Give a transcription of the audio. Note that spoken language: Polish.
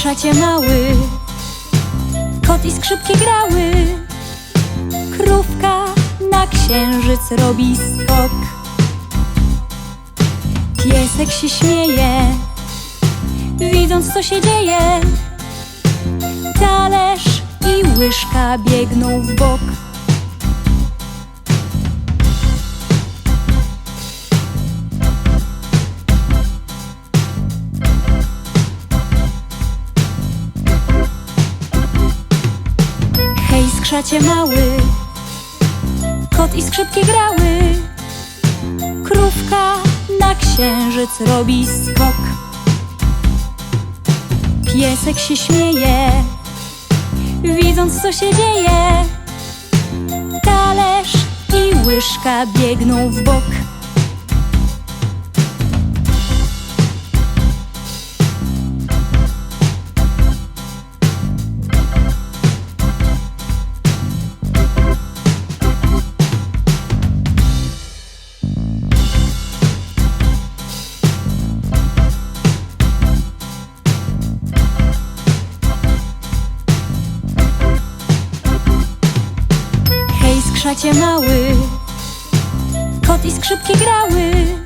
skrzacie mały, kot i skrzypki grały. Krówka na księżyc robi skok. Piesek się śmieje, widząc co się dzieje. Talerz i łyżka biegną w bok. Hej, skrzacie mały, kot i skrzypki grały. Krówka na księżyc robi skok. Piesek się śmieje, widząc co się dzieje. Talerz i łyżka biegną w bok. Skrzacie mały, kot i skrzypki grały.